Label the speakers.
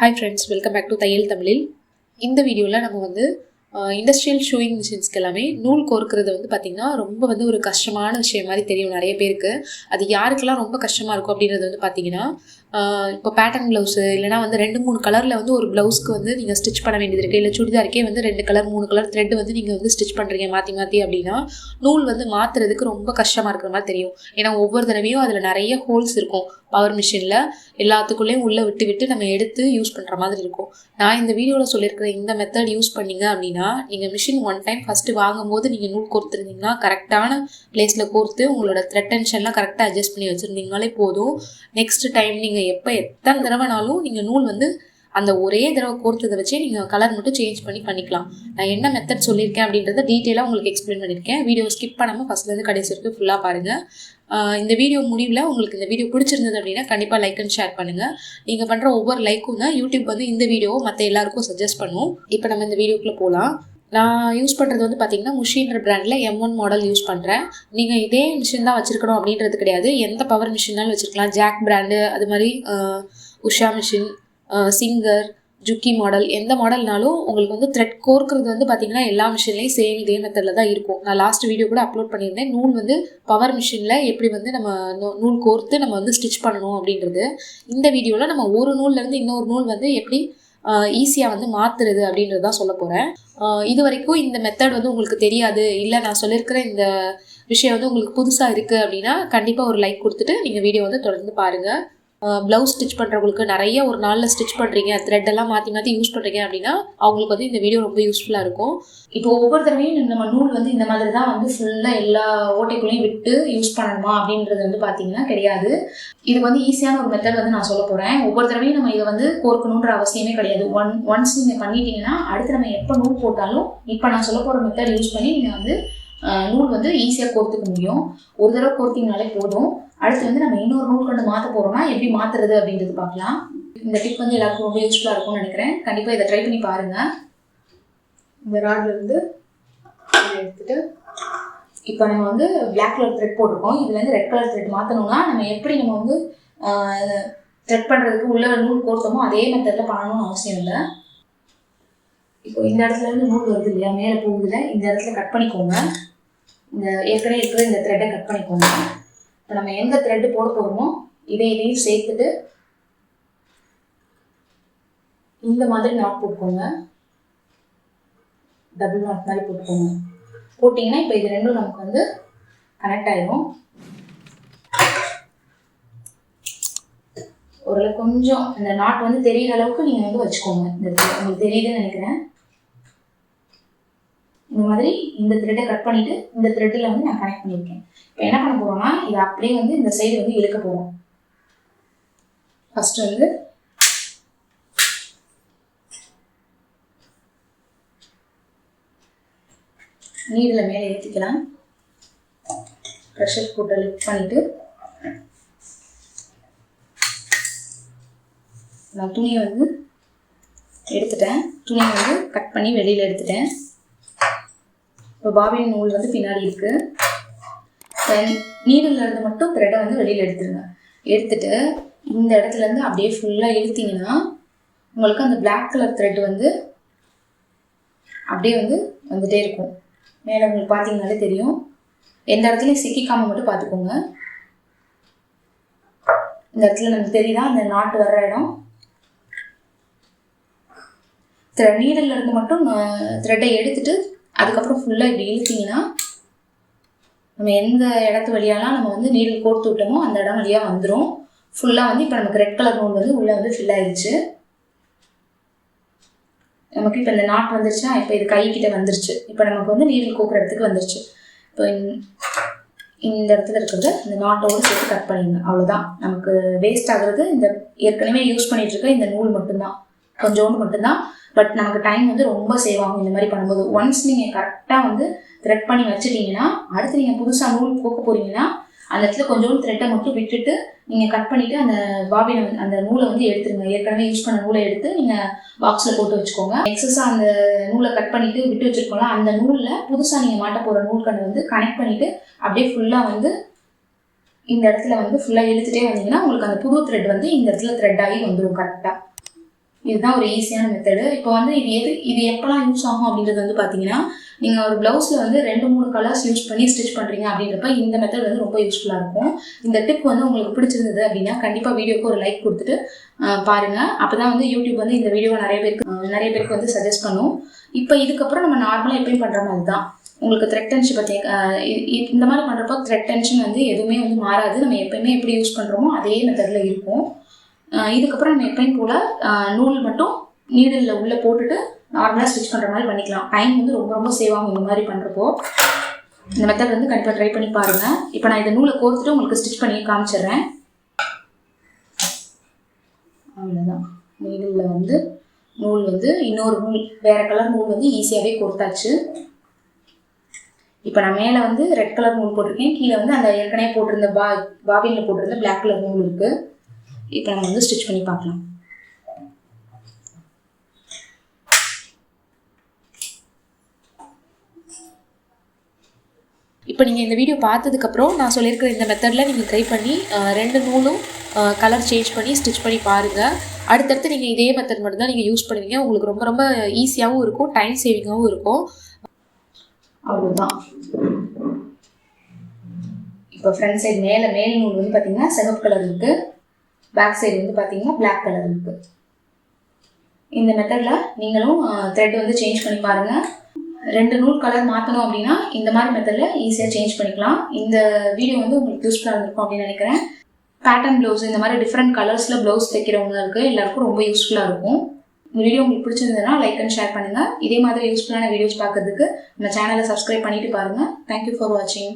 Speaker 1: Hi friends welcome back to தையல் தமிழில் இந்த வீடியோவில் நம்ம வந்து இண்டஸ்ட்ரியல் ஷூயிங் மிஷின்ஸ்க்கு எல்லாமே நூல் கோர்க்கிறது வந்து பார்த்திங்கன்னா ரொம்ப வந்து ஒரு கஷ்டமான விஷயம் மாதிரி தெரியும் நிறைய பேருக்கு. அது யாருக்கெல்லாம் ரொம்ப கஷ்டமாக இருக்கும் அப்படின்றது வந்து பார்த்திங்கன்னா இப்போ பேட்டர்ன் ப்ளவுஸு இல்லைனா வந்து ரெண்டு மூணு கலரில் வந்து ஒரு ப்ளவுஸ்க்கு வந்து நீங்கள் ஸ்டிச் பண்ண வேண்டியது இருக்குது இல்லை சுடிதாருக்கே வந்து ரெண்டு கலர் மூணு கலர் த்ரெட் வந்து நீங்கள் வந்து ஸ்டிச் பண்ணுறீங்க மாற்றி மாற்றி அப்படின்னா நூல் வந்து மாற்றுறதுக்கு ரொம்ப கஷ்டமாக இருக்கிற மாதிரி தெரியும். ஏன்னா ஒவ்வொரு தடவையும் அதில் நிறைய ஹோல்ஸ் இருக்கும். பவர் மிஷினில் எல்லாத்துக்குள்ளேயும் உள்ளே விட்டு விட்டு நம்ம எடுத்து யூஸ் பண்ணுற மாதிரி இருக்கும். நான் இந்த வீடியோவில் சொல்லியிருக்கிற இந்த மெத்தட் யூஸ் பண்ணீங்க அப்படின்னா நீங்கள் மிஷின் ஒன் டைம் ஃபஸ்ட்டு வாங்கும்போது நீங்கள் நூல் கோர்த்துருந்தீங்கன்னா கரெக்டான பிளேஸில் கோர்த்து உங்களோட த்ரெட் டென்ஷன்லாம் கரெக்டாக அட்ஜஸ்ட் பண்ணி வச்சுருந்தீங்கனாலே போதும். நெக்ஸ்ட் டைம் நீங்கள் எப்போ எத்தனை தடவைனாலும் நீங்கள் நூல் வந்து அந்த ஒரே தடவை கோர்த்ததை வச்சு நீங்கள் கலர் மட்டும் சேஞ்ச் பண்ணி பண்ணிக்கலாம். நான் என்ன மெத்தட் சொல்லியிருக்கேன் அப்படின்றத டீட்டெயிலாக உங்களுக்கு எக்ஸ்பிளைன் பண்ணியிருக்கேன். வீடியோ ஸ்கிப் பண்ணாமல் ஃபஸ்ட்லேருந்து கடைசி வரைக்கும் ஃபுல்லாக பாருங்கள் இந்த வீடியோ முடிவில் உங்களுக்கு இந்த வீடியோ பிடிச்சிருந்தது அப்படின்னா கண்டிப்பாக லைக் அண்ட் ஷேர் பண்ணுங்கள் நீங்கள் பண்ணுற ஒவ்வொரு லைக்கும் தான் யூடியூப் வந்து இந்த வீடியோவை மற்ற எல்லாருக்கும் சஜஸ்ட் பண்ணும். இப்போ நம்ம இந்த வீடியோக்குள்ளே போகலாம் நான் யூஸ் பண்ணுறது வந்து பார்த்தீங்கன்னா முஷின்ற பிராண்டில் எம் ஒன் மாடல் யூஸ் பண்ணுறேன் நீங்கள் இதே மிஷின் தான் வச்சுருக்கணும் அப்படின்றது கிடையாது. எந்த பவர் மிஷினாலும் வச்சுருக்கலாம். ஜாக் பிராண்டு அது மாதிரி Usha machine Singer Juki model எந்த மாடல்னாலும் உங்களுக்கு வந்து த்ரெட் கோர்க்கிறது வந்து பார்த்தீங்கன்னா எல்லா மிஷின்லேயும் சேம் இதே மெத்தடில் தான் இருக்கும். நான் லாஸ்ட் வீடியோ கூட அப்லோட் பண்ணியிருந்தேன். நூல் வந்து பவர் மிஷினில் எப்படி வந்து நம்ம நூல் கோர்த்து நம்ம வந்து ஸ்டிச் பண்ணணும் அப்படின்றது. இந்த வீடியோவில் நம்ம ஒரு நூல்லேருந்து இன்னொரு நூல் வந்து எப்படி ஈஸியாக வந்து மாற்றுறது அப்படின்றது தான் சொல்ல போகிறேன் இது வரைக்கும் இந்த மெத்தட் வந்து உங்களுக்கு தெரியாது. இல்லை நான் சொல்லியிருக்கிற இந்த விஷயம் வந்து உங்களுக்கு புதுசாக இருக்குது அப்படின்னா கண்டிப்பாக ஒரு லைக் கொடுத்துட்டு நீங்கள் வீடியோ வந்து தொடர்ந்து பாருங்கள் ப்ளவுஸ் ஸ்டிச் பண்ணுறவங்களுக்கு நிறைய ஒரு நாளில் ஸ்டிச் பண்ணுறீங்க த்ரெட் எல்லாம் மாற்றி மாற்றி யூஸ் பண்ணுறீங்க அப்படின்னா அவங்களுக்கு வந்து இந்த வீடியோ ரொம்ப யூஸ்ஃபுல்லாக இருக்கும்.
Speaker 2: இப்போ ஒவ்வொரு தடவையும் நம்ம நூல் வந்து இந்த மாதிரி தான் வந்து ஃபுல்லாக எல்லா ஓட்டைக்குள்ளேயும் விட்டு யூஸ் பண்ணணுமா அப்படின்றது வந்து பார்த்தீங்கன்னா கிடையாது. இது வந்து ஈஸியான ஒரு மெத்தட் வந்து நான் சொல்ல போகிறேன் ஒவ்வொரு தடவையும் நம்ம இதை வந்து கோர்க்கணுன்ற அவசியமே கிடையாது. ஒன் ஒன்ஸ் நீங்கள் பண்ணிட்டீங்கன்னா அடுத்து நம்ம எப்போ நூல் போட்டாலும் இப்போ நான் சொல்ல போகிற மெத்தட் யூஸ் பண்ணி நீங்கள் வந்து நூல் வந்து ஈஸியாக கோர்த்துக்க முடியும். ஒரு தடவை கோர்த்திங்கனாலே போதும். அடுத்து வந்து நம்ம இன்னொரு நூல் கொண்டு மாற்ற போகிறோம்னா எப்படி மாற்றுறது அப்படின்றது பார்க்கலாம். இந்த டிப் வந்து எல்லாருக்கும் ரொம்ப யூஸ்ஃபுல்லாக இருக்கும்னு நினைக்கிறேன். கண்டிப்பாக இதை ட்ரை பண்ணி பாருங்கள் இந்த ராட்ல இருந்து எடுத்துட்டு இப்போ நம்ம வந்து பிளாக் கலர் த்ரெட் போட்டிருக்கோம். இதுலேருந்து ரெட் கலர் த்ரெட் மாற்றணும்னா நம்ம எப்படி நம்ம வந்து த்ரெட் பண்ணுறதுக்கு உள்ள நூல் கோர்த்தோமோ அதே மெத்தடில் பண்ணணும்னு அவசியம் இல்லை. இப்போ இந்த இடத்துல இருந்து நூல் வருது இல்லையா? மேலே போகுதுல. இந்த இடத்துல கட் பண்ணிக்கோங்க. இந்த ஏற்கனவே இருக்கிற இந்த த்ரெட்டை கட் பண்ணிக்கோங்க. இப்போ நம்ம எந்த த்ரெட்டு போட போகிறோமோ இதை இதையும் சேர்த்துட்டு இந்த மாதிரி நாட் போட்டுக்கோங்க. டபுள் நாட் மாதிரி போட்டுக்கோங்க. போட்டிங்கன்னா இப்போ இது ரெண்டும் நமக்கு வந்து கனெக்ட் ஆகிடும் ஓரளவு கொஞ்சம் இந்த நாட் வந்து தெரியிற அளவுக்கு நீங்கள் வந்து வச்சுக்கோங்க. இந்த உங்களுக்கு தெரியுதுன்னு நினைக்கிறேன். இந்த மாதிரி இந்த த்ரெட்டை கட் பண்ணிட்டு இந்த த்ரெட்டில் வந்து நான் கனெக்ட் பண்ணியிருக்கேன். இப்போ என்ன பண்ண போகிறோம்னா இதை அப்படியே வந்து இந்த சைடு வந்து இழுக்க போகிறோம் ஃபஸ்ட்டு வந்து நீரில் மேலே ஏற்றிக்கலாம் ப்ரெஷர் கூட்டை லிஃப்ட் பண்ணிவிட்டு நான் துணியை வந்து எடுத்துட்டேன். துணியை வந்து கட் பண்ணி வெளியில் எடுத்துட்டேன். இப்போ பாபின் நூல் வந்து பின்னாடி இருக்குது நீடில் இருந்து மட்டும் த்ரெட்டை வந்து வெளியில் எடுத்துருங்க. எடுத்துட்டு இந்த இடத்துல இருந்து அப்படியே ஃபுல்லாக இழுத்தீங்கன்னா உங்களுக்கு அந்த பிளாக் கலர் த்ரெட் வந்து அப்படியே வந்து வந்துட்டே இருக்கும். மேலே உங்களுக்கு பார்த்தீங்கனாலே தெரியும். எந்த இடத்துலையும் சிக்கிக்காம மட்டும் பார்த்துக்கோங்க இந்த இடத்துல நமக்கு தெரியுதா? அந்த நாட்டு வர்ற இடம். நீடல்ல இருந்து மட்டும் த்ரெட்டை எடுத்துட்டு அதுக்கப்புறம் ஃபுல்லாக இப்படி இழுத்தீங்கன்னா நம்ம எந்த இடத்து வழியாலாம் நம்ம வந்து நீடில் கோர்த்து விட்டோமோ அந்த இடம் வழியாக வந்துடும் ஃபுல்லாக வந்து இப்போ நமக்கு ரெட் கலர் நூல் வந்து உள்ளே வந்து ஃபில் ஆயிடுச்சு நமக்கு இப்போ இந்த நாட் வந்துருச்சா? இப்போ இது கை வந்துருச்சு. இப்போ நமக்கு வந்து நீரில் கோக்குற இடத்துக்கு வந்துருச்சு. இப்போ இந்த- இந்த இடத்துல இருக்கிறத இந்த நாட்டோட சேர்த்து கட் பண்ணிடுங்க. அவ்வளோதான் நமக்கு வேஸ்ட் ஆகுறது இந்த ஏற்கனவே யூஸ் பண்ணிட்டு இருக்க இந்த நூல் மட்டும்தான். கொஞ்சோண்டு மட்டும்தான். பட் நமக்கு டைம் வந்து ரொம்ப சேவ் ஆகும் இந்த மாதிரி பண்ணும்போது. ஒன்ஸ் நீங்கள் கரெக்டாக வந்து த்ரெட் பண்ணி வச்சுட்டீங்கன்னா அடுத்து நீங்கள் புதுசாக நூல் போக்க போறீங்கன்னா அந்த இடத்துல கொஞ்சோண்டு த்ரெட்டை மட்டும் விட்டுட்டு நீங்கள் கட் பண்ணிவிட்டு அந்த பாபினை வந்து அந்த நூலை வந்து எடுத்துருங்க. ஏற்கனவே யூஸ் பண்ண நூலை எடுத்து நீங்கள் பாக்ஸில் போட்டு வச்சுக்கோங்க. எக்ஸஸாக அந்த நூலை கட் பண்ணிவிட்டு விட்டு வச்சுருக்கோம்ல அந்த நூலில் புதுசாக நீங்கள் மாட்ட போகிற நூல்கண்டு வந்து கனெக்ட் பண்ணிவிட்டு அப்படியே ஃபுல்லாக வந்து இந்த இடத்துல வந்து ஃபுல்லாக இழுத்துட்டே வந்தீங்கன்னா உங்களுக்கு அந்த புது த்ரெட் வந்து இந்த இடத்துல த்ரெட் ஆகி வந்துடும் கரெக்டாக இதுதான் ஒரு ஈஸியான மெத்தடு இப்போ வந்து இது எது இது எப்போல்லாம் யூஸ் ஆகும் அப்படின்றது வந்து பார்த்தீங்கன்னா நீங்கள் ஒரு ப்ளவுஸில் வந்து ரெண்டு மூணு கலர்ஸ் யூஸ் பண்ணி ஸ்டிச் பண்ணுறீங்க அப்படின்றப்ப இந்த மெத்தட் வந்து ரொம்ப யூஸ்ஃபுல்லாக இருக்கும். இந்த டிப் வந்து உங்களுக்கு பிடிச்சிருந்தது அப்படின்னா கண்டிப்பாக வீடியோக்கு ஒரு லைக் கொடுத்துட்டு பாருங்கள் அப்போ தான் வந்து யூடியூப் வந்து இந்த வீடியோவை நிறைய பேருக்கு நிறைய பேருக்கு வந்து சஜஸ்ட் பண்ணும். இப்போ இதுக்கப்புறம் நம்ம நார்மலாக எப்பயும் பண்ணுற மாதிரி தான் உங்களுக்கு த்ரெட் டென்ஷன் பற்றி இந்த மாதிரி பண்ணுறப்போ த்ரெட் டென்ஷன் வந்து எதுவுமே வந்து மாறாது. நம்ம எப்பயுமே எப்படி யூஸ் பண்ணுறோமோ அதே மெத்தடில் இருக்கும். இதுக்கப்புறம் நம்ம எப்பயும் போல் நூல் மட்டும் நீடில் உள்ளே போட்டுட்டு நார்மலாக ஸ்டிச் பண்ணுற மாதிரி பண்ணிக்கலாம். டைம் வந்து ரொம்ப ரொம்ப சேவ் ஆகும் இந்த மாதிரி பண்ணுறப்போ இந்த மெத்தட் வந்து கண்டிப்பாக ட்ரை பண்ணி பாருங்கள் இப்போ நான் இந்த நூலை கோர்த்துட்டு உங்களுக்கு ஸ்டிச் பண்ணி காமிச்சிடுறேன். அவ்வளோதான் நீடில் வந்து நூல் வந்து இன்னொரு நூல் வேறு கலர் நூல் வந்து ஈஸியாகவே கொடுத்தாச்சு இப்போ நான் மேலே வந்து ரெட் கலர் நூல் போட்டிருக்கேன். கீழே வந்து அந்த ஏற்கனவே போட்டிருந்த பா பாபினில் போட்டிருந்த பிளாக் கலர் நூல் இருக்குது இப்போ நம்ம வந்து ஸ்டிச் பண்ணி பார்க்கலாம்.
Speaker 1: இப்போ நீங்கள் இந்த வீடியோ பார்த்ததுக்கப்புறம் நான் சொல்லியிருக்கிற இந்த மெத்தடில் நீங்கள் ட்ரை பண்ணி ரெண்டு நூலும் கலர் சேஞ்ச் பண்ணி ஸ்டிச் பண்ணி பாருங்கள் அடுத்தடுத்து நீங்கள் இதே மெத்தட் மட்டும் தான் நீங்கள் யூஸ் பண்ணுவீங்க. உங்களுக்கு ரொம்ப ரொம்ப ஈஸியாகவும் இருக்கும் டைம் சேவிங்காகவும் இருக்கும்.
Speaker 2: அவ்வளோதான் இப்போ ஃப்ரண்ட் சைடு மேலே மேல் நூல் வந்து பார்த்தீங்கன்னா சிகப்பு கலர் இருக்குது பேக் சைடு வந்து பார்த்தீங்கன்னா பிளாக் கலர் இருக்குது இந்த மெத்தடில் நீங்களும் த்ரெட் வந்து சேஞ்ச் பண்ணி பாருங்கள் ரெண்டு நூல் கலர் மாற்றணும் அப்படின்னா இந்த மாதிரி மெத்தடில் ஈஸியாக சேஞ்ச் பண்ணிக்கலாம். இந்த வீடியோ வந்து உங்களுக்கு யூஸ்ஃபுல்லாக இருந்திருக்கும் அப்படின்னு நினைக்கிறேன். பேட்டர்ன் ப்ளவுஸ் இந்த மாதிரி டிஃப்ரெண்ட் கலர்ஸில் ப்ளவுஸ் தைக்கிறவங்களுக்கு எல்லாருக்கும் ரொம்ப யூஸ்ஃபுல்லாக இருக்கும். இந்த வீடியோ உங்களுக்கு பிடிச்சிருந்ததுன்னா லைக் அண்ட் ஷேர் பண்ணுங்கள் இதே மாதிரி யூஸ்ஃபுல்லான வீடியோஸ் பார்க்கறதுக்கு நம்ம சேனலை சப்ஸ்கிரைப் பண்ணிட்டு பாருங்கள் தேங்க்யூ ஃபார் வாட்சிங்